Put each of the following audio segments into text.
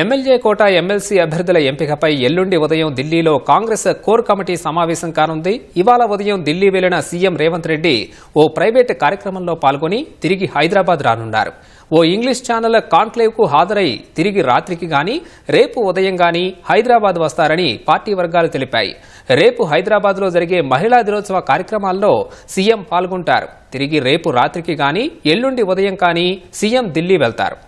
MLA కోట MLC అభ్యర్థుల ఎంపికపై ఎల్లుండి ఉదయం ఢిల్లీలో కాంగ్రెస్ కోర్ కమిటీ సమావేశం కానుంది. ఇవాళ ఉదయం ఢిల్లీ వెళ్ళిన సీఎం రేవంత్ రెడ్డి ఓ ప్రైవేట్ కార్యక్రమంలో పాల్గొని తిరిగి హైదరాబాద్ రానున్నారు. ఓ ఇంగ్లీష్ ఛానల్ కాన్క్లేవ్కు హాజరై తిరిగి రాత్రికి గాని రేపు ఉదయం గాని హైదరాబాద్ వస్తారని పార్టీ వర్గాలు తెలిపాయి. రేపు హైదరాబాద్లో జరిగే మహిళా దినోత్సవ కార్యక్రమాల్లో సీఎం పాల్గొంటారు. తిరిగి రేపు రాత్రికి గాని ఎల్లుండి ఉదయం కానీ సీఎం ఢిల్లీ వెళ్తారు.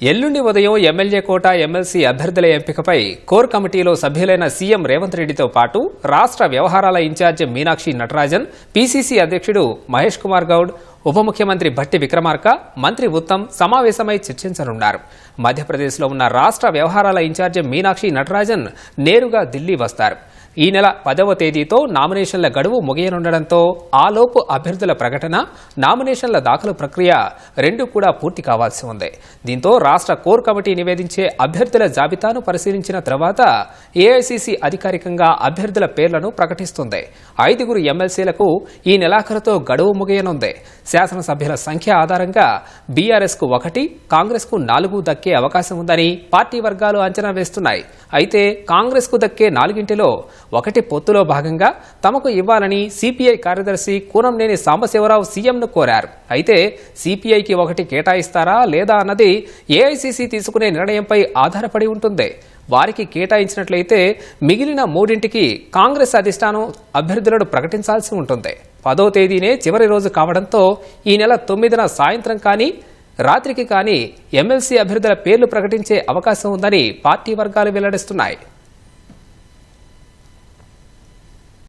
ఎల్లుండి ఉదయం ఎమ్మెల్యే కోట ఎమ్మెల్సీ అభ్యర్థుల ఎంపికపై కోర్ కమిటీలో సభ్యులైన సీఎం రేవంత్ రెడ్డితో పాటు రాష్ట్ర వ్యవహారాల ఇన్ఛార్జి మీనాక్షి నటరాజన్ పీసీసీ అధ్యక్షుడు మహేష్ కుమార్ గౌడ్ ఉప ముఖ్యమంత్రి భట్టి విక్రమార్క మంత్రి ఉత్తమ్ సమావేశమై చర్చించనున్నారు. మధ్యప్రదేశ్లో ఉన్న రాష్ట్ర వ్యవహారాల ఇన్ఛార్జి మీనాక్షి నటరాజన్ నేరుగా ఢిల్లీ వస్తారు. ఈ నెల పదవ తేదీతో నామినేషన్ల గడువు ముగియనుండడంతో ఆలోపు అభ్యర్థుల ప్రకటన నామినేషన్ల దాఖలు ప్రక్రియ రెండు కూడా పూర్తి కావాల్సి ఉంది. దీంతో రాష్ట్ర కోర్ కమిటీ నివేదించే అభ్యర్థుల జాబితాను పరిశీలించిన తర్వాత ఏఐసిసి అధికారికంగా అభ్యర్థుల పేర్లను ప్రకటిస్తుంది. ఐదుగురు ఎమ్మెల్సీలకు ఈ నెలాఖరుతో గడువు ముగియనుంది. శాసనసభ్యుల సంఖ్య ఆధారంగా బీఆర్ఎస్కు ఒకటి కాంగ్రెస్కు నాలుగు దక్కే అవకాశం ఉందని పార్టీ వర్గాలు అంచనా వేస్తున్నాయి. అయితే కాంగ్రెస్కు దక్కే నాలుగింటిలో ఒకటి పొత్తులో భాగంగా తమకు ఇవ్వాలని సిపిఐ కార్యదర్శి కూనంనేని సాంబశివరావు సీఎంను కోరారు. అయితే సిపిఐకి ఒకటి కేటాయిస్తారా లేదా అన్నది ఏఐసిసి తీసుకునే నిర్ణయంపై ఆధారపడి ఉంటుంది. వారికి కేటాయించినట్లయితే మిగిలిన మూడింటికి కాంగ్రెస్ అధిష్టానం అభ్యర్థులను ప్రకటించాల్సి ఉంటుంది. పదో తేదీనే చివరి రోజు కావడంతో ఈ నెల తొమ్మిదిన సాయంత్రం కానీ రాత్రికి కానీ ఎమ్మెల్సీ అభ్యర్థుల పేర్లు ప్రకటించే అవకాశం ఉందని పార్టీ వర్గాలు వెల్లడిస్తున్నాయి.